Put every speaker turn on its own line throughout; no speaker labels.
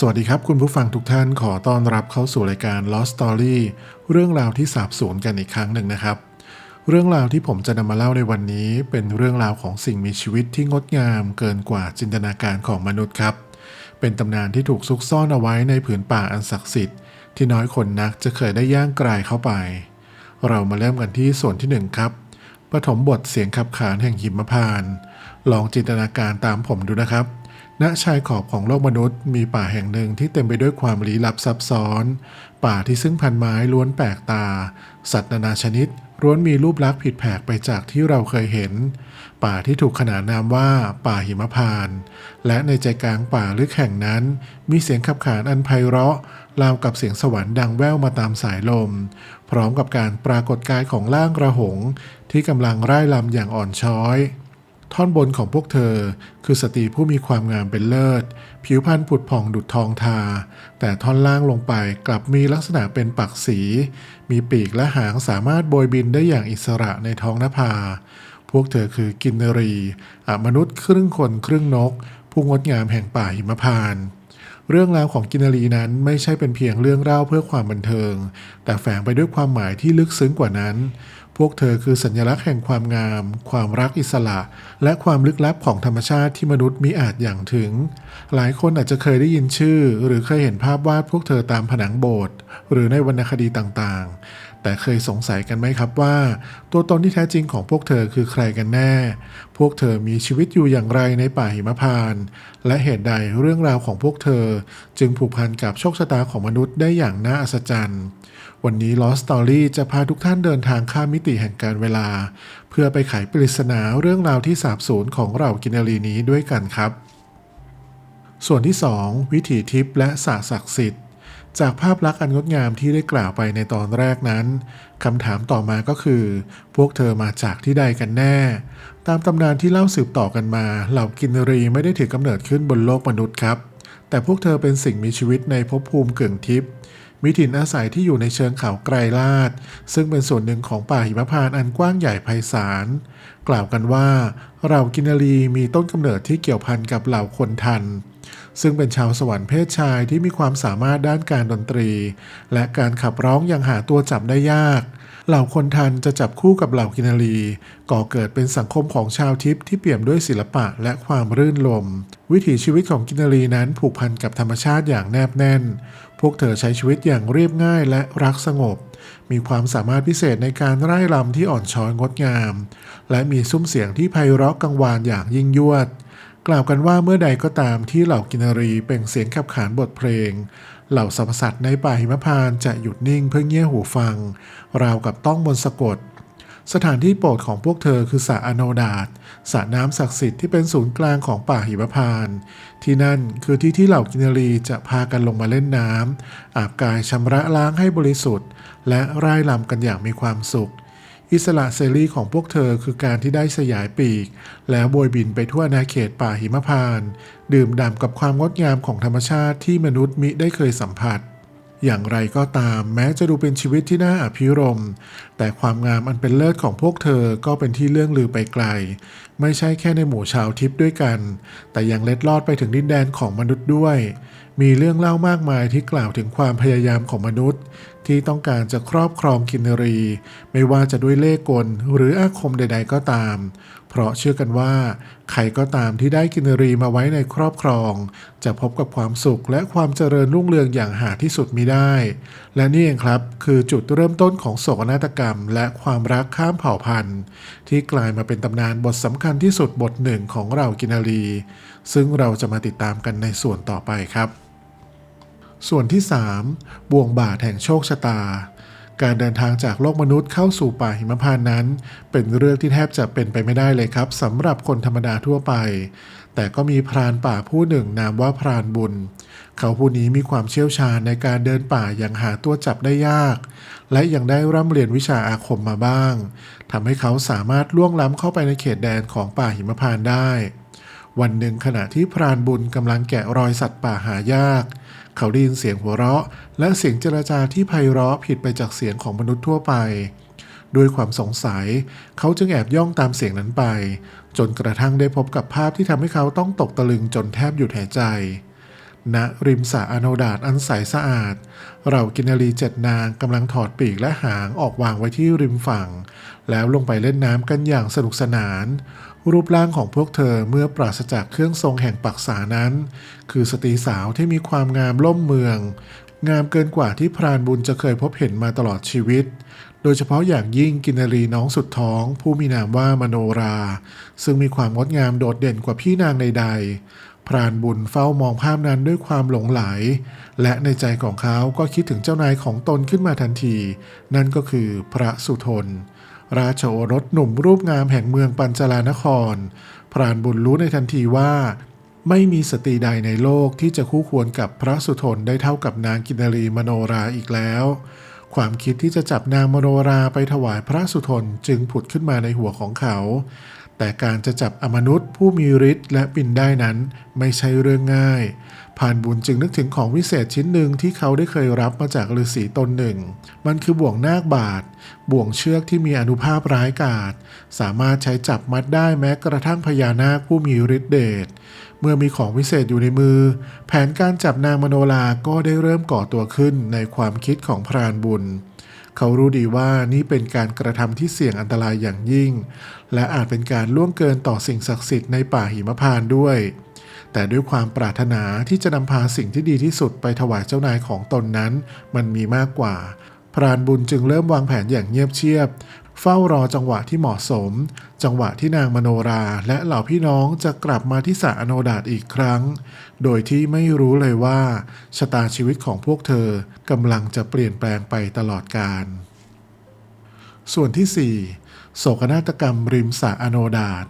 สวัสดีครับ คุณผู้ฟังทุกท่านขอต้อนรับเข้าสู่รายการ Lost Story เรื่องราวที่สาบสูญกันอีกครั้งหนึ่งนะครับ เรื่องราวที่ผมจะนำมาเล่าในวันนี้ เป็นเรื่องราวของสิ่งมีชีวิตที่งดงามเกินกว่าจินตนาการของมนุษย์ครับ เป็นตำนานที่ถูกซุกซ่อนเอาไว้ในผืนป่าอันศักดิ์สิทธิ์ที่น้อยคนนักจะเคยได้ย่างกลายเข้าไป เรามาเริ่มกันที่ส่วนที่หนึ่งครับปฐมบทเสียงขับขานแห่งหิมพาน ลองจินตนาการตามผมดูนะครับ ณชายขอบของโลกมนุษย์มีป่าแห่งหนึ่งที่เต็มไปด้วยความลี้ลับซับซ้อน ป่าที่ซึ่งพันไม้ล้วนแปลกตา สัตว์นานาชนิดล้วนมีรูปลักษณ์ผิดแผกไปจากที่เราเคยเห็น ป่าที่ถูกขนานนามว่าป่าหิมพานต์และในใจกลางป่าลึกแห่งนั้น มีเสียงขับขานอันไพเราะราวกับเสียงสวรรค์ดังแว่วมาตามสายลม พร้อมกับการปรากฏกายของร่างกระหง ที่กำลังร่ายรำอย่างอ่อนช้อย ท่อนบนของพวกเธอ คือสตรีผู้มีความงามเป็นเลิศ ผิวพรรณผุดผ่องดุจทองทา แต่ท่อนล่างลงไปกลับมีลักษณะเป็นปักสี มีปีกและหางสามารถโบยบินได้อย่างอิสระในท้องนภา พวกเธอคือกินนรีอมนุษย์ครึ่งคนครึ่งนก ผู้งดงามแห่งป่าหิมพานต์เรื่องราวของกินนารีนั้นไม่ใช่เป็นเพียงเรื่องเล่าเพื่อความบันเทิง แต่แฝงไปด้วยความหมายที่ลึกซึ้งกว่านั้น พวกเธอคือสัญลักษณ์แห่งความงาม ความรักอิสระ และความลึกลับของธรรมชาติที่มนุษย์มิอาจอย่างถึง หลายคนอาจจะเคยได้ยินชื่อ หรือเคยเห็นภาพวาดพวกเธอตามผนังโบสถ์หรือในวรรณคดีต่างๆ แต่เคยสงสัยกันไหมครับว่า ตัวตนที่แท้จริงของพวกเธอคือใครกันแน่ พวกเธอมีชีวิตอยู่อย่างไรในป่าหิมพานต์และเหตุใดเรื่องราวของพวกเธอ จึงผูกพันกับโชคชะตาของมนุษย์ได้อย่างน่าอัศจรรย์ วันนี้ Lost Story จะพาทุกท่านเดินทางข้ามมิติแห่งการเวลา เพื่อไปไขปริศนาเรื่องราวที่สาบสูญของเรากินนรีนี้ด้วยกันครับ ส่วนที่ 2 วิถีทิพย์และศาสตร์ศักดิ์สิทธิ์ จากภาพลักษณ์อันงดงามที่ได้กล่าวไปในตอนแรกนั้นคำถามต่อมาก็คือ พวกเธอมาจากที่ใดกันแน่ ตามตำนานที่เล่าสืบต่อกันมา เหล่ากินรีไม่ได้ถือกำเนิดขึ้นบนโลกมนุษย์ครับ แต่พวกเธอเป็นสิ่งมีชีวิตในภพภูมิเกิงทิพย์ มีถิ่นอาศัยที่อยู่ในเชิงเขาไกรลาด ซึ่งเป็นส่วนหนึ่งของป่าหิมพานต์อันกว้างใหญ่ไพศาล กล่าวกันว่าเหล่ากินรีมีต้นกำเนิดที่เกี่ยวพันกับเหล่าคนทัน ซึ่งเป็นชาวสวรรค์เพศชายที่มีความสามารถด้านการดนตรี และการขับร้องยังหาตัวจับได้ยากเหล่าคนทันจะจับคู่กับเหล่ากินรี ก่อเกิดเป็นสังคมของชาวทิพย์ที่เปี่ยมด้วยศิลปะและความรื่นรมวิถีชีวิตของกินรีนั้นผูกพันกับธรรมชาติอย่างแนบแน่น พวกเธอใช้ชีวิตอย่างเรียบง่ายและรักสงบ มีความสามารถพิเศษในการไร้รำที่อ่อนช้อยงดงาม และมีซุ้มเสียงที่ไพเราะกังวานอย่างยิ่งยวด กล่าวกันว่าเมื่อใดก็ตามที่เหล่ากินรีเป่งเสียงขับขานบทเพลง เหล่าสรรพสัตว์ในป่าหิมพานจะหยุดนิ่งเพื่อเงี่ยหูฟัง ราวกับต้องมนสะกด สถานที่โปรดของพวกเธอคือสระอโนดาต สระน้ำศักดิ์สิทธิ์ที่เป็นศูนย์กลางของป่าหิมพานต์ที่นั่นคือที่ที่เหล่ากินรีจะพากันลงมาเล่นน้ำอาบกายชำระล้างให้บริสุทธิ์ และร่ายรำกันอย่างมีความสุข อิสระเสรีของพวกเธอคือการที่ได้สยายปีก แล้วโบยบินไปทั่วอาณาเขตป่าหิมพานต์ดื่มด่ำกับความงดงามของธรรมชาติที่มนุษย์มิได้เคยสัมผัส อย่างไรก็ตามแม้จะดูเป็นชีวิตที่น่าอภิรม แต่ความงามอันเป็นเลิศของพวกเธอก็เป็นที่เรื่องลือไปไกล ไม่ใช่แค่ในหมู่ชาวทิพย์ด้วยกัน แต่ยังเล็ดลอดไปถึงดินแดนของมนุษย์ด้วย มีเรื่องเล่ามากมายที่กล่าวถึงความพยายามของมนุษย์ ที่ต้องการจะครอบครองกินรี ไม่ว่าจะด้วยเล่กลหรืออาคมใด ๆ ก็ตาม เพราะเชื่อกันว่า ใครก็ตามที่ได้กินรีมาไว้ในครอบครอง จะพบกับความสุขและความเจริญรุ่งเรืองอย่างหาที่สุดมิได้ และนี่เองครับคือจุดเริ่มต้นของโศกนาฏกรรม และความรักข้ามเผ่าพันธุ์ ที่กลายมาเป็นตำนานบทสำคัญที่สุดบทหนึ่งของเรากินรี ซึ่งเราจะมาติดตามกันในส่วนต่อไปครับ ส่วนที่ 3 บ่วงบาทแห่งโชคชะตา การเดินทางจากโลกมนุษย์เข้าสู่ป่าหิมพานต์นั้น เป็นเรื่องที่แทบจะเป็นไปไม่ได้เลยครับสำหรับคนธรรมดาทั่วไป แต่ก็มีพรานป่าผู้หนึ่งนามว่าพรานบุญ เขาผู้นี้มีความเชี่ยวชาญในการเดินป่าอย่างหาตัวจับได้ยาก และยังได้ร่ำเรียนวิชาอาคมมาบ้างทำให้เขาสามารถล่วงล้ำเข้าไปในเขตแดนของป่าหิมพานต์ได้ วันหนึ่งขณะที่พรานบุญกำลังแกะรอยสัตว์ป่าหายาก เขาได้ยินเสียงหัวเราะ และเสียงเจรจาที่ไพเราะผิดไปจากเสียงของมนุษย์ทั่วไป ด้วยความสงสัย เขาจึงแอบย่องตามเสียงนั้นไป จนกระทั่งได้พบกับภาพที่ทำให้เขาต้องตกตะลึงจนแทบหยุดหายใจณณริมสระอโนดาตอันใสสะอาด เรากินารีเจ็ดนางกำลังถอดปีกและหางออกวางไว้ที่ริมฝั่ง แล้วลงไปเล่นน้ำกันอย่างสนุกสนาน รูปร่างของพวกเธอเมื่อปราศจากเครื่องทรงแห่งปักษานั้น คือสตรีสาวที่มีความงามล่มเมือง งามเกินกว่าที่พรานบุญจะเคยพบเห็นมาตลอดชีวิต โดยเฉพาะอย่างยิ่งกินารีน้องสุดท้อง ผู้มีนามว่ามโนรา ซึ่งมีความงดงามโดดเด่นกว่าพี่นางใด ๆ พรานบุญเฝ้ามองภาพนั้นด้วยความหลงไหล และในใจของเขาก็คิดถึงเจ้านายของตนขึ้นมาทันที นั่นก็คือพระสุทน ราชโอรสหนุ่มรูปงามแห่งเมืองปัญจลานคร พรานบุญรู้ในทันทีว่า ไม่มีสตรีใดในโลกที่จะคู่ควรกับพระสุทนได้เท่ากับนางกินรีมโนราอีกแล้ว ความคิดที่จะจับนางมโนราไปถวายพระสุทนจึงผุดขึ้นมาในหัวของเขา แต่การจะจับอมนุษย์ผู้มีฤทธิ์และบินได้นั้นไม่ใช่เรื่องง่าย ผ่านบุญจึงนึกถึงของวิเศษชิ้นหนึ่งที่เขาได้เคยรับมาจากฤาษีตนหนึ่ง มันคือบ่วงนาคบาท บ่วงเชือกที่มีอนุภาพร้ายกาจสามารถใช้จับมัดได้แม้กระทั่งพญานาคผู้มีฤทธิ์เดชเมื่อมีของวิเศษอยู่ในมือ แผนการจับนางมโนลาก็ได้เริ่มก่อตัวขึ้นในความคิดของพรานบุญ เขารู้ดีว่านี่เป็นการกระทำที่เสี่ยงอันตรายอย่างยิ่ง และอาจเป็นการล่วงเกินต่อสิ่งศักดิ์สิทธิ์ในป่าหิมพานต์ด้วย แต่ด้วยความปรารถนาที่จะนำพาสิ่งที่ดีที่สุดไปถวายเจ้านายของตนนั้น มันมีมากกว่าพรานบุญจึงเริ่มวางแผนอย่างเงียบเชียบ เฝ้ารอจังหวะที่เหมาะสม จังหวะที่นางมโนราและเหล่าพี่น้องจะกลับมาที่สระอโนดาตอีกครั้ง โดยที่ไม่รู้เลยว่าชะตาชีวิตของพวกเธอกำลังจะเปลี่ยนแปลงไปตลอดกาลส่วนที่ 4 โศกนาฏกรรมริมสระอโนดาต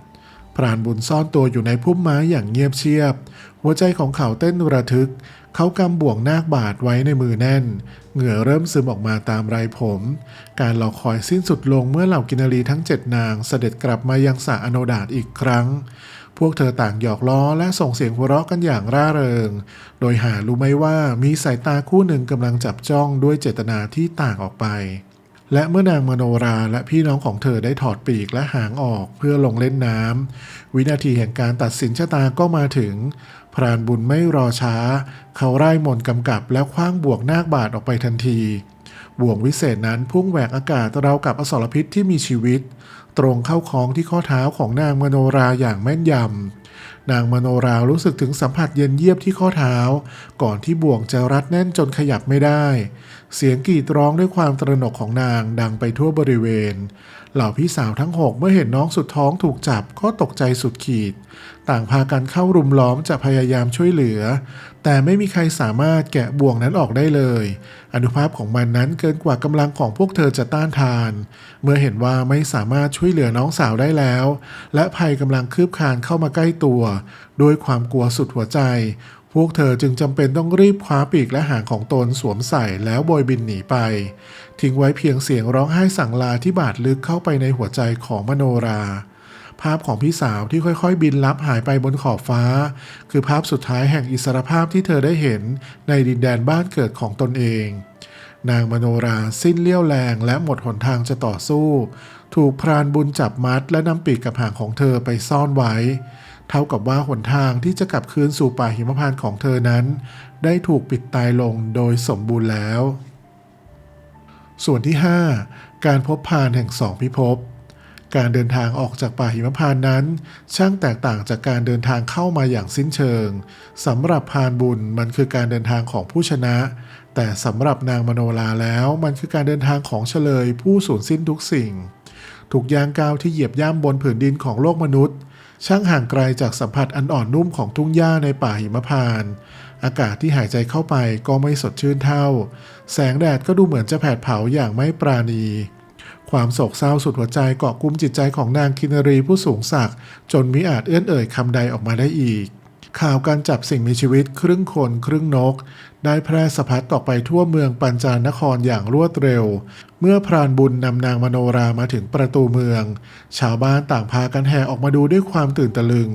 พรานบุญซ่อนตัวอยู่ในพุ่มไม้อย่างเงียบเชียบ หัวใจของเขาเต้นระทึก เขากำบ่วงนาคบาดไว้ในมือแน่น เหงื่อเริ่มซึมออกมาตามไรผม การรอคอยสิ้นสุดลงเมื่อเหล่ากินารีทั้งเจ็ดนางเสด็จกลับมายังสระอโนดาตอีกครั้ง พวกเธอต่างหยอกล้อและส่งเสียงหัวเราะกันอย่างร่าเริง โดยหารู้ไหมว่ามีสายตาคู่หนึ่งกำลังจับจ้องด้วยเจตนาที่ต่างออกไป และเมื่อนางมโนราและพี่น้องของเธอได้ถอดปีกและหางออกเพื่อลงเล่นน้ำวินาทีแห่งการตัดสินชะตาก็มาถึง พรานบุญไม่รอช้า เขาไล่มนกำกับแล้วคว้างบวกนาคบาทออกไปทันที บ่วงวิเศษนั้นพุ่งแหวกอากาศราวกับอสรพิษที่มีชีวิต ตรงเข้าคล้องที่ข้อเท้าของนางมโนราอย่างแม่นยำนางมโนรารู้สึกถึงสัมผัสเย็นเยียบที่ข้อเท้า ก่อนที่บ่วงจะรัดแน่นจนขยับไม่ได้ เสียงกรีดร้องด้วยความตระหนกของนางดังไปทั่วบริเวณ เหล่าพี่สาวทั้งหกเมื่อเห็นน้องสุดท้องถูกจับก็ตกใจสุดขีด ต่างพากันเข้ารุมล้อมจะพยายามช่วยเหลือ แต่ไม่มีใครสามารถแกะบ่วงนั้นออกได้เลย อนุภาพของมันนั้นเกินกว่ากำลังของพวกเธอจะต้านทาน เมื่อเห็นว่าไม่สามารถช่วยเหลือน้องสาวได้แล้ว และภัยกำลังคืบคลานเข้ามาใกล้ตัวด้วยความกลัวสุดหัวใจ พวกเธอจึงจำเป็นต้องรีบคว้าปีกและหางของตนสวมใส่แล้วโบยบินหนีไป ทิ้งไว้เพียงเสียงร้องไห้สั่งลาที่บาดลึกเข้าไปในหัวใจของมโนรา ภาพของพี่สาวที่ค่อยๆ บินลับหายไปบนขอบฟ้า คือภาพสุดท้ายแห่งอิสรภาพที่เธอได้เห็นในดินแดนบ้านเกิดของตนเอง นางมโนราสิ้นเลี้ยวแรงและหมดหนทางจะต่อสู้ ถูกพรานบุญจับมัดและนำปีกกับหางของเธอไปซ่อนไว้ เท่ากับว่าหนทางที่จะกลับคืนสู่ป่าหิมพานต์ของเธอนั้น ได้ถูกปิดตายลงโดยสมบูรณ์แล้ว ส่วนที่ 5 การพบพานแห่งสองพิภพ การเดินทางออกจากป่าหิมพานนั้น ช่างแตกต่างจากการเดินทางเข้ามาอย่างสิ้นเชิงสำหรับพานบุญมันคือการเดินทางของผู้ชนะ แต่สำหรับนางมโนลาแล้วมันคือการเดินทางของเฉลย ผู้สูญสิ้นทุกสิ่ง ถูกยางก้าวที่เหยียบย่ำบนผืนดินของโลกมนุษย์ ช่างห่างไกลจากสัมผัสอันอ่อนนุ่มของทุ่งหญ้าในป่าหิมพานต์ อากาศที่หายใจเข้าไปก็ไม่สดชื่นเท่า แสงแดดก็ดูเหมือนจะแผดเผาอย่างไม่ปราณี ความโศกเศร้าสุดหัวใจเกาะกุมจิตใจของนางคินารีผู้สูงศักดิ์จนมิอาจเอื้อนเอ่ยคำใดออกมาได้อีก ข่าวการจับสิ่งมีชีวิตครึ่งคนครึ่งนก ได้แพร่สะพัดออกไปทั่วเมืองปัญจานครอย่างรวดเร็ว เมื่อพรานบุญนำนางมโนรามาถึงประตูเมือง ชาวบ้านต่างพากันแห่ออกมาดูด้วยความตื่นตะลึง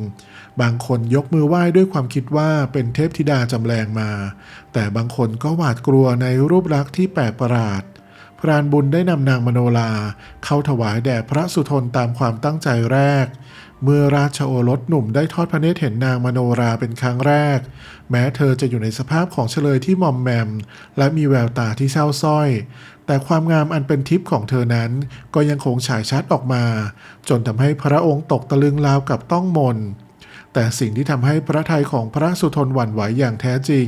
บางคนยกมือไหว้ด้วยความคิดว่าเป็นเทพธิดาจำแรงมา แต่บางคนก็หวาดกลัวในรูปลักษณ์ที่แปลกประหลาดพรานบุญได้นำนางมโนลา เข้าถวายแด่พระสุทนตามความตั้งใจแรก เมื่อราชโอรสหนุ่มได้ทอดพระเนตรเห็นนางมโนราเป็นครั้งแรก แม้เธอจะอยู่ในสภาพของเฉลยที่มอมแมม และมีแววตาที่เศร้าส้อย แต่ความงามอันเป็นทิพย์ของเธอนั้นก็ยังคงฉายชัดออกมา จนทำให้พระองค์ตกตะลึงราวกับต้องมน แต่สิ่งที่ทำให้พระทัยของพระสุทนหวั่นไหวอย่างแท้จริง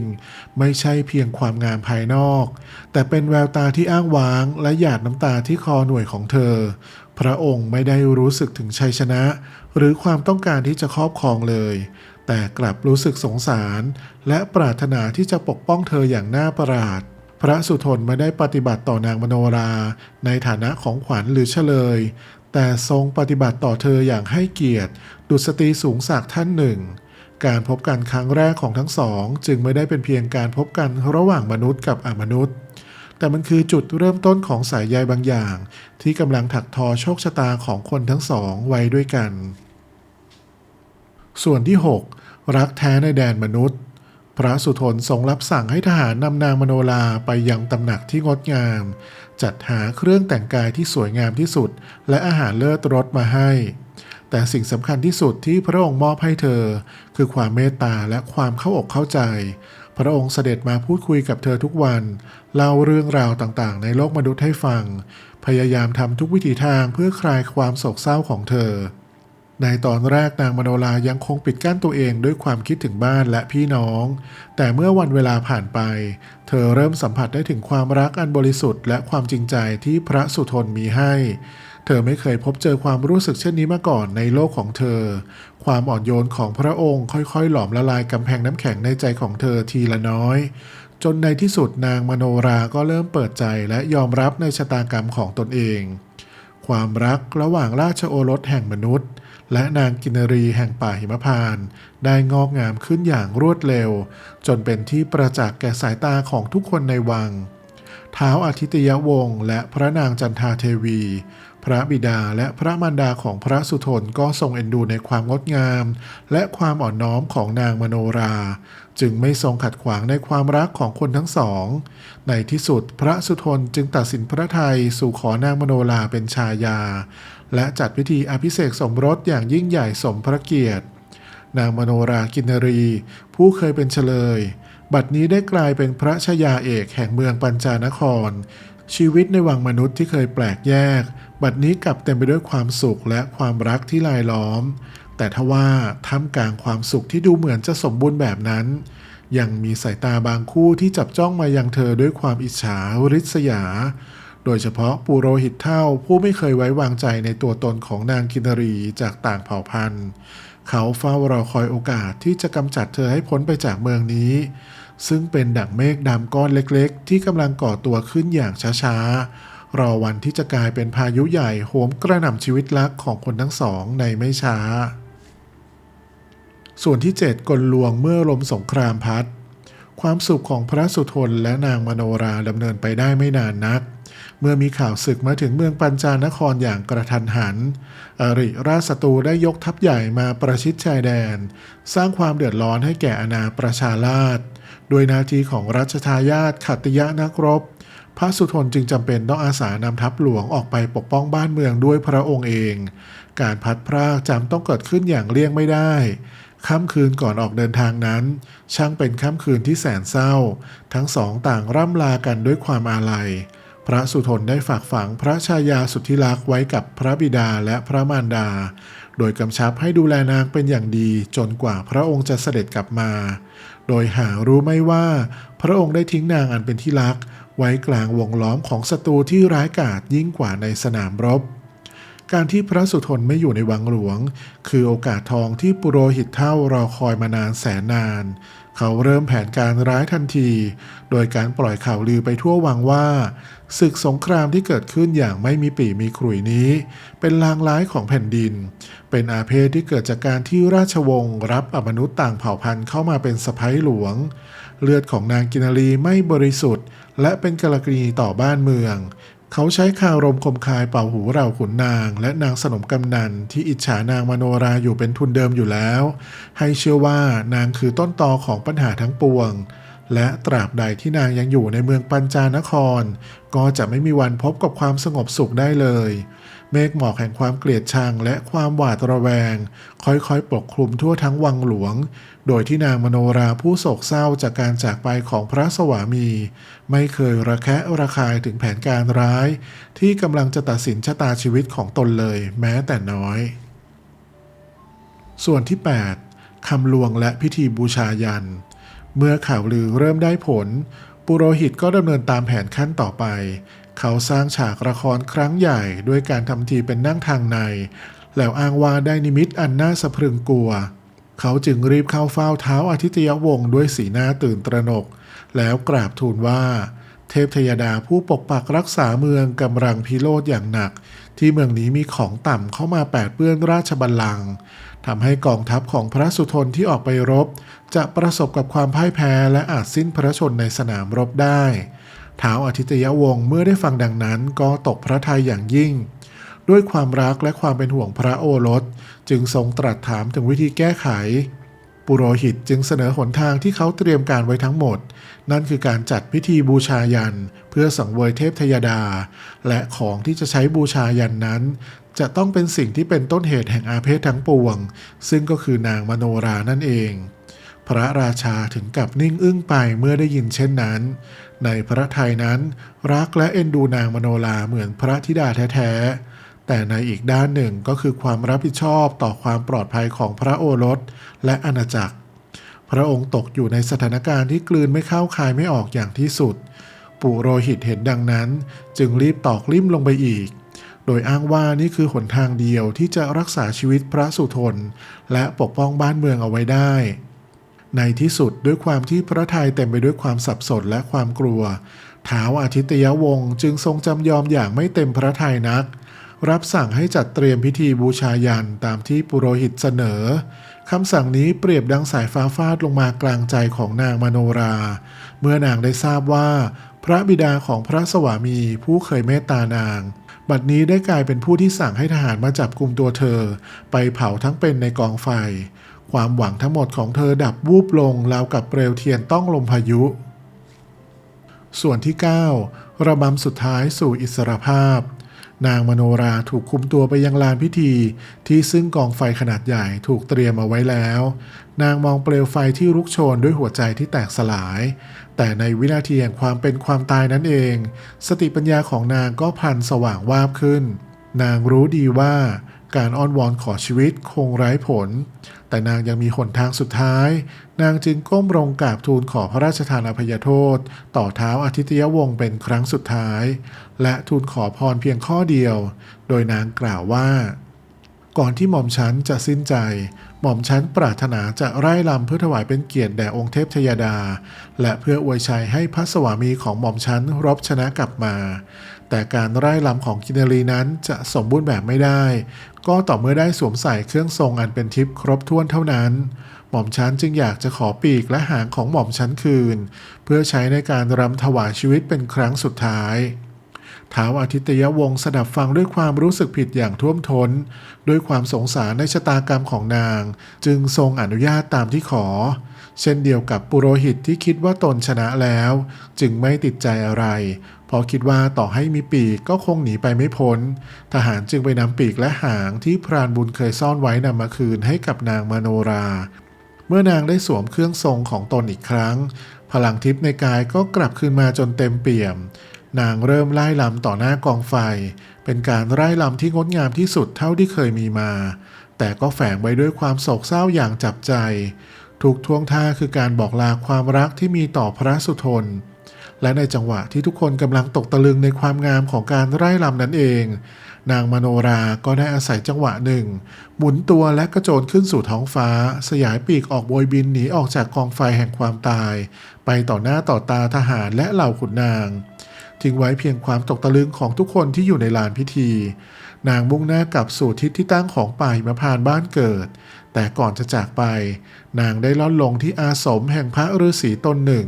ไม่ใช่เพียงความงามภายนอก แต่เป็นแววตาที่อ้างว้างและหยาดน้ำตาที่คอหน่วยของเธอ พระองค์ไม่ได้รู้สึกถึงชัยชนะ หรือความต้องการที่จะครอบครองเลย แต่กลับรู้สึกสงสาร และปรารถนาที่จะปกป้องเธออย่างน่าประหลาด พระสุทนไม่ได้ปฏิบัติต่อนางมโนรา ในฐานะของขวัญหรือเฉลย แต่ทรงปฏิบัติต่อเธออย่างให้เกียรติ ดุษฎีสูงศักดิ์ท่านหนึ่ง การพบกันครั้งแรกของทั้งสอง จึงไม่ได้เป็นเพียงการพบกันระหว่างมนุษย์กับอมนุษย์ แต่มันคือจุดเริ่มต้นของสายใยบางอย่าง ที่กำลังถักทอโชคชะตาของคนทั้งสองไว้ด้วยกัน ส่วนที่ 6 รักแท้ในแดนมนุษย์ พระสุทนทรงรับสั่งให้ทหารนำนางมโนลาไปยังตำหนักที่งดงาม จัดหาเครื่องแต่งกายที่สวยงามที่สุด และอาหารเลิศรสมาให้ แต่สิ่งสำคัญที่สุดที่พระองค์มอบให้เธอ คือความเมตตาและความเข้าอกเข้าใจ พระองค์เสด็จมาพูดคุยกับเธอทุกวัน เล่าเรื่องราวต่างๆ ในโลกมนุษย์ให้ฟัง พยายามทำทุกวิถีทางเพื่อคลายความโศกเศร้าของเธอ ในตอนแรกนางมโนลายังคงปิดกั้นตัวเองด้วยความคิดถึงบ้านและพี่น้อง แต่เมื่อวันเวลาผ่านไป เธอเริ่มสัมผัสได้ถึงความรักอันบริสุทธิ์และความจริงใจที่พระสุทนมีให้ เธอไม่เคยพบเจอความรู้สึกเช่นนี้มาก่อนในโลกของเธอ ความอ่อนโยนของพระองค์ค่อยๆ หลอมละลายกำแพงน้ำแข็งในใจของเธอทีละน้อย จนในที่สุดนางมโนราก็เริ่มเปิดใจและยอมรับในชะตากรรมของตนเอง ความรักระหว่างราชโอรสแห่งมนุษย์ และนางกินรีแห่งป่าหิมพานต์ได้งอกงามขึ้นอย่างรวดเร็ว จนเป็นที่ประจักษ์แก่สายตาของทุกคนในวังท้าวอาทิตยวงศ์และพระนางจันทาเทวี พระบิดาและพระมารดาของพระสุทนก็ทรงเอ็นดูในความงดงาม และความอ่อนน้อมของนางมโนรา จึงไม่ทรงขัดขวางในความรักของคนทั้งสอง ในที่สุดพระสุทนจึงตัดสินพระทัยสู่ขอนางมโนราเป็นชายา และจัดพิธีอภิเษกสมรสอย่างยิ่งใหญ่สมพระเกียรติ นางมโนรากินรี ผู้เคยเป็นเฉลย บัดนี้ได้กลายเป็นพระชายาเอกแห่งเมืองปัญจานคร ชีวิตในวังมนุษย์ที่เคยแปลกแยก บัดนี้กลับเต็มไปด้วยความสุขและความรักที่ลายล้อม แต่ทว่าท่ามกลางความสุขที่ดูเหมือนจะสมบูรณ์แบบนั้น ยังมีสายตาบางคู่ที่จับจ้องมายังเธอด้วยความอิจฉาริษยา โดยเฉพาะปุโรหิตเท่าผู้ไม่เคยไว้วางใจในตัวตนของนางกินรีจากต่างเผ่าพันธุ์ เขาเฝ้ารอคอยโอกาสที่จะกำจัดเธอให้พ้นไปจากเมืองนี้ ซึ่งเป็นดั่งเมฆดำก้อนเล็กๆ ที่กำลังก่อตัวขึ้นอย่างช้าๆ รอวันที่จะกลายเป็นพายุใหญ่โหมกระหน่ำชีวิตรักของคนทั้งสองในไม่ช้า ส่วนที่ 7กลลวงเมื่อลมสงครามพัด ความสุขของพระสุทนและนางมโนราดำเนินไปได้ไม่นานนัก เมื่อมีข่าวศึกมาถึงเมืองปัญจานครอย่างกระทันหัน อริราชศัตรูได้ยกทัพใหญ่มาประชิดชายแดน สร้างความเดือดร้อนให้แก่อาณาประชาราษฎร์โดยนาทีของรัชทายาทขัตติยะนักรบ พระสุทนจึงจำเป็นต้องอาสานำทัพหลวงออกไปปกป้องบ้านเมืองด้วยพระองค์เอง การพัดพรากจำต้องเกิดขึ้นอย่างเลี่ยงไม่ได้ค่ำคืนก่อนออกเดินทางนั้น ช่างเป็นค่ำคืนที่แสนเศร้า ทั้งสองต่างร่ำลากันด้วยความอาลัย พระสุทนได้ฝากฝังพระชายาสุทธิรักษ์ไว้กับพระบิดาและพระมารดา โดยกำชับให้ดูแลนางเป็นอย่างดีจนกว่าพระองค์จะเสด็จกลับมา โดยหารู้ไม่ว่า พระองค์ได้ทิ้งนางอันเป็นที่รัก ไว้กลางวงล้อมของศัตรูที่ร้ายกาจยิ่งกว่าในสนามรบ การที่พระสุทนไม่อยู่ในวังหลวง คือโอกาสทองที่ปุโรหิตเท่ารอคอยมานานแสนนานเขาเริ่มแผนการร้ายทันที โดยการปล่อยข่าวลือไปทั่ววังว่า ศึกสงครามที่เกิดขึ้นอย่างไม่มีปีมีขลุ่ยนี้ เป็นลางร้ายของแผ่นดิน เป็นอาเพศที่เกิดจากการที่ราชวงศ์รับอมนุษย์ต่างเผ่าพันธุ์เข้ามาเป็นสะพ้ยหลวง เลือดของนางกินรีไม่บริสุทธิ์ และเป็นกลกรีต่อบ้านเมือง เขาใช้คารมคมคายเป่าหูเราขุนนาง และนางสนมกำนันที่อิจฉานางมโนราอยู่เป็นทุนเดิมอยู่แล้ว ให้เชื่อว่านางคือต้นตอของปัญหาทั้งปวง และตราบใดที่นางยังอยู่ในเมืองปัญจานคร ก็จะไม่มีวันพบกับความสงบสุขได้เลย เมฆหมอกแห่งความเกลียดชังและความหวาดระแวง ค่อยๆปกคลุมทั่วทั้งวังหลวง โดยที่นางมโนราผู้โศกเศร้าจากการจากไปของพระสวามี ไม่เคยระแคะระคายถึงแผนการร้าย ที่กำลังจะตัดสินชะตาชีวิตของตนเลยแม้แต่น้อย ส่วนที่ 8คำลวงและพิธีบูชายัน เมื่อข่าวลือเริ่มได้ผล ปุโรหิตก็ดำเนินตามแผนขั้นต่อไป เขาสร้างฉากละครครั้งใหญ่ด้วยการทำทีเป็นนั่งทางใน แล้วอ้างว่าได้นิมิตอันน่าสะพรึงกลัว เขาจึงรีบเข้าเฝ้าเท้าอาทิตยวงศ์ด้วยสีหน้าตื่นตระหนก แล้วกราบทูลว่า เทพธยดาผู้ปกปักรักษาเมืองกำลังพิโรธอย่างหนัก ที่เมืองนี้มีของต่ำเข้ามาแปดเปื้อนราชบัลลังก์ ทำให้กองทัพของพระสุทนที่ออกไปรบ จะประสบกับความพ่ายแพ้และอาจสิ้นพระชนในสนามรบได้ท้าวอาทิตยวงศ์เมื่อได้ฟังดังนั้นก็ตกพระทัยอย่างยิ่ง ด้วยความรักและความเป็นห่วงพระโอรส จึงทรงตรัสถามถึงวิธีแก้ไข ปุโรหิตจึงเสนอหนทางที่เขาเตรียมการไว้ทั้งหมด นั่นคือการจัดพิธีบูชายัน เพื่อสังเวยเทพธยดา และของที่จะใช้บูชายันนั้น จะต้องเป็นสิ่งที่เป็นต้นเหตุแห่งอาเพศทั้งปวง ซึ่งก็คือนางมโนรานั่นเอง พระราชาถึงกับนิ่งอึ้งไปเมื่อได้ยินเช่นนั้น ในพระทัยนั้นรักและเอ็นดูนางมโนราเหมือนพระธิดาแท้ๆ แต่ในอีกด้านหนึ่งก็คือความรับผิดชอบต่อความปลอดภัยของพระโอรสและอาณาจักร พระองค์ตกอยู่ในสถานการณ์ที่กลืนไม่เข้าคายไม่ออกอย่างที่สุด ปุโรหิตเห็นดังนั้น จึงรีบตอกลิ่มลงไปอีก โดยอ้างว่านี่คือหนทางเดียวที่จะรักษาชีวิตพระสุทน และปกป้องบ้านเมืองเอาไว้ได้ ในที่สุดด้วยความที่พระทัยเต็มไปด้วยความสับสนและความกลัวท้าวอาทิตยวงศ์จึงทรงจำยอมอย่างไม่เต็มพระทัยนัก รับสั่งให้จัดเตรียมพิธีบูชายันตามที่ปุโรหิตเสนอคำสั่งนี้เปรียบดังสายฟ้าฟาดลงมากลางใจของนางมโนรา เมื่อนางได้ทราบว่า พระบิดาของพระสวามีผู้เคยเมตตานาง บัดนี้ได้กลายเป็นผู้ที่สั่งให้ทหารมาจับกลุ่มตัวเธอ ไปเผาทั้งเป็นในกองไฟ ความหวังทั้งหมดของเธอดับวูบลงราวกับเปลวเทียนต้องลมพายุ ส่วนที่ 9 ระบำสุดท้ายสู่อิสรภาพ นางมโนราถูกคุมตัวไปยังลานพิธี ที่ซึ่งกองไฟขนาดใหญ่ถูกเตรียมเอาไว้แล้ว นางมองเปลวไฟที่ลุกโชนด้วยหัวใจที่แตกสลาย แต่ในวินาทีแห่งความเป็นความตายนั่นเอง สติปัญญาของนางก็พลันสว่างวาบขึ้น นางรู้ดีว่าการอ้อนวอนขอชีวิตคงไร้ผล แต่นางยังมีหนทางสุดท้าย นางจึงก้มลงกราบทูลขอพระราชทานอภัยโทษ ต่อเท้าอาทิตยวงศ์เป็นครั้งสุดท้าย และทูลขอพรเพียงข้อเดียว โดยนางกล่าวว่า ก่อนที่หม่อมฉันจะสิ้นใจ หม่อมฉันปรารถนาจะไร่ลำเพื่อถวายเป็นเกียรติแด่องค์เทพชยดา และเพื่ออวยชัยให้พระสวามีของหม่อมฉันรบชนะกลับมา แต่การไร่ลำของกินรีนั้นจะสมบูรณ์แบบไม่ได้ ก็ต่อเมื่อได้สวมใส่เครื่องทรงอันเป็นทิพย์ครบถ้วนเท่านั้น หม่อมฉันจึงอยากจะขอปีกและหางของหม่อมฉันคืน เพื่อใช้ในการรำถวายชีวิตเป็นครั้งสุดท้าย ท้าวอาทิตยวงศ์สดับฟังด้วยความรู้สึกผิดอย่างท่วมทน้น ด้วยความสงสารในชะตากรรมของนาง จึงทรงอนุญาตตามที่ขอ เช่นเดียวกับปุโรหิตที่คิดว่าตนชนะแล้ว จึงไม่ติดใจอะไรเพราะคิดว่าต่อให้มีปีกก็คงหนีไปไม่พ้น ทหารจึงไปนำปีกและหางที่พรานบุญเคยซ่อนไว้นำมาคืนให้กับนางมโนรา เมื่อนางได้สวมเครื่องทรงของตนอีกครั้ง พลังทิพย์ในกายก็กลับคืนมาจนเต็มเปี่ยม นางเริ่มไล่ลำต่อหน้ากองไฟ เป็นการไล่ลำที่งดงามที่สุดเท่าที่เคยมีมา แต่ก็แฝงไว้ด้วยความโศกเศร้าอย่างจับใจทุกท่วงท่าคือการบอกลาความรักที่มีต่อพระสุทน และในจังหวะที่ทุกคนกำลังตกตะลึงในความงามของการไล่ลำนั้นเอง นางมโนราก็ได้อาศัยจังหวะหนึ่ง หมุนตัวและกระโจนขึ้นสู่ท้องฟ้า สยายปีกออกโบยบินหนีออกจากกองไฟแห่งความตาย ไปต่อหน้าต่อตาทหารและเหล่าขุนนาง ทิ้งไว้เพียงความตกตะลึงของทุกคนที่อยู่ในลานพิธี นางมุ่งหน้ากลับสู่ทิศที่ตั้งของป่าหิมพานต์บ้านเกิด แต่ก่อนจะจากไป นางได้ล่อนลงที่อาสมแห่งพระฤาษีตนหนึ่ง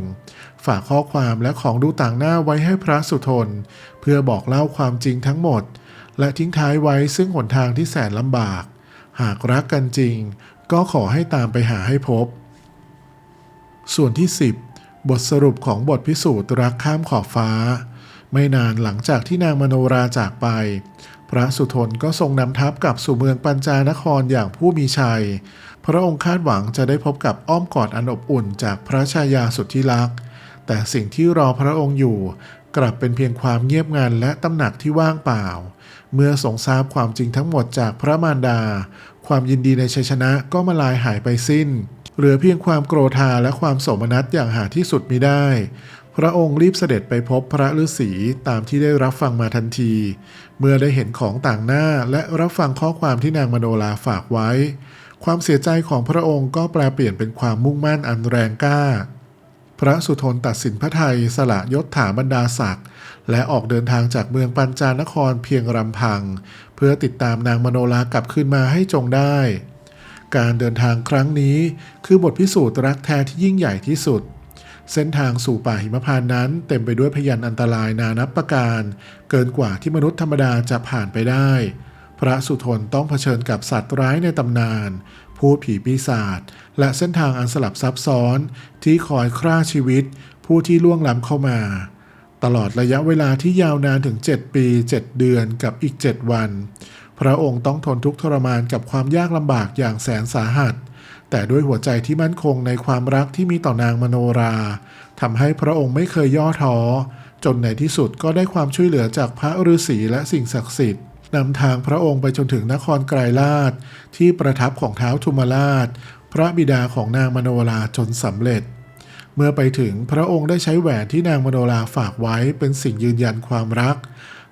ฝากข้อความและของดูต่างหน้าไว้ให้พระสุทน เพื่อบอกเล่าความจริงทั้งหมด และทิ้งท้ายไว้ซึ่งหนทางที่แสนลำบาก หากรักกันจริง ก็ขอให้ตามไปหาให้พบ ส่วนที่ 10 บทสรุปของบทพิสูจน์รักข้ามขอบฟ้า ไม่นานหลังจากที่นางมโนราจากไป พระสุทนก็ทรงนำทัพกลับสู่เมืองปัญจานครอย่างผู้มีชัย พระองค์คาดหวังจะได้พบกับอ้อมกอดอันอบอุ่นจากพระชายาสุดที่รัก แต่สิ่งที่รอพระองค์อยู่ กลับเป็นเพียงความเงียบงันและตำหนักที่ว่างเปล่า เมื่อทรงทราบความจริงทั้งหมดจากพระมารดา ความยินดีในชัยชนะก็มาลายหายไปสิ้นเหลือเพียงความโกรธาและความโสมนัสอย่างหาที่สุดมิได้ พระองค์รีบเสด็จไปพบพระฤาษีตามที่ได้รับฟังมาทันที เมื่อได้เห็นของต่างหน้าและรับฟังข้อความที่นางมโนลาฝากไว้ ความเสียใจของพระองค์ก็แปลเปลี่ยนเป็นความมุ่งมั่นอันแรงกล้า พระสุทนตัดสินพระไทยสละยศถาบรรดาศักดิ์และออกเดินทางจากเมืองปัญจานครเพียงรำพัง เพื่อติดตามนางมโนลากลับคืนมาให้จงได้ การเดินทางครั้งนี้คือบทพิสูจน์รักแท้ที่ยิ่งใหญ่ที่สุด เส้นทางสู่ป่าหิมพานนั้นเต็มไปด้วยพยานอันตรายนานับประการ เกินกว่าที่มนุษย์ธรรมดาจะผ่านไปได้ พระสุทนต้องเผชิญกับสัตว์ร้ายในตำนาน ผู้ผีปีศาจและเส้นทางอันสลับซับซ้อนที่คอยฆ่าชีวิต ผู้ที่ล่วงล้ำเข้ามา ตลอดระยะเวลาที่ยาวนานถึง 7 ปี 7 เดือนกับอีก 7 วัน พระองค์ต้องทนทุกข์ทรมานกับความยากลำบากอย่างแสนสาหัส แต่ด้วยหัวใจที่มั่นคงในความรักที่มีต่อนางมโนราทำให้พระองค์ไม่เคยย่อท้อ จนในที่สุดก็ได้ความช่วยเหลือจากพระฤาษีและสิ่งศักดิ์สิทธิ์นำทางพระองค์ไปจนถึงนครไกรลาดที่ประทับของเท้าทุมราช พระบิดาของนางมโนราจนสำเร็จ เมื่อไปถึงพระองค์ได้ใช้แหวนที่นางมโนราฝากไว้เป็นสิ่งยืนยันความรัก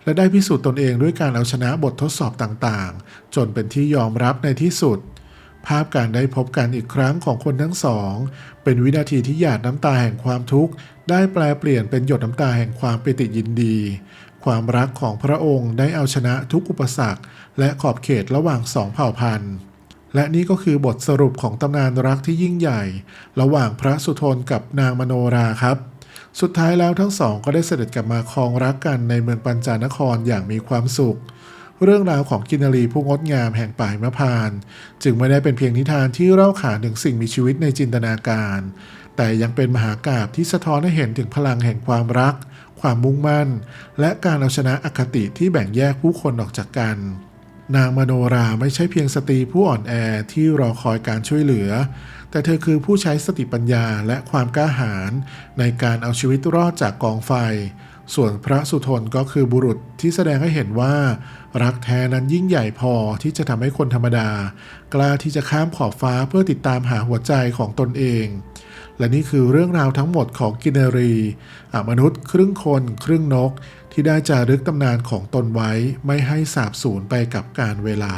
และได้พิสูจน์ตนเองด้วยการเอาชนะบททดสอบต่างๆ จนเป็นที่ยอมรับในที่สุด ภาพการได้พบกันอีกครั้งของคนทั้งสอง เป็นวินาทีที่หยาดน้ำตาแห่งความทุกข์ ได้แปลเปลี่ยนเป็นหยดน้ำตาแห่งความปิติยินดี ความรักของพระองค์ได้เอาชนะทุกอุปสรรค และขอบเขตระหว่างสองเผ่าพันธุ์ และนี่ก็คือบทสรุปของตำนานรักที่ยิ่งใหญ่ ระหว่างพระสุทนกับนางมโนราครับสุดท้ายแล้วทั้งสองก็ได้เสด็จกลับมาครองรักกันในเมืองปัญจานครอย่างมีความสุข เรื่องราวของกินารีผู้งดงามแห่งป่ายมะพร้าน จึงไม่ได้เป็นเพียงนิทานที่เล่าขานถึงสิ่งมีชีวิตในจินตนาการ แต่ยังเป็นมหากาบที่สะท้อนให้เห็นถึงพลังแห่งความรัก ความมุ่งมั่น และการเอาชนะอคติที่แบ่งแยกผู้คนออกจากกัน นางมโนราไม่ใช่เพียงสตรีผู้อ่อนแอที่รอคอยการช่วยเหลือ แต่เธอคือผู้ใช้สติปัญญาและความกล้าหาญในการเอาชีวิตรอดจากกองไฟ ส่วนพระสุทนก็คือบุรุษที่แสดงให้เห็นว่า รักแท้นั้นยิ่งใหญ่พอที่จะทำให้คนธรรมดา กล้าที่จะข้ามขอบฟ้าเพื่อติดตามหาหัวใจของตนเอง และนี่คือเรื่องราวทั้งหมดของกินเนรีอมนุษย์ครึ่งคนครึ่งนกที่ได้จารึกตำนานของตนไว้ไม่ให้สาบสูญไปกับการเวลา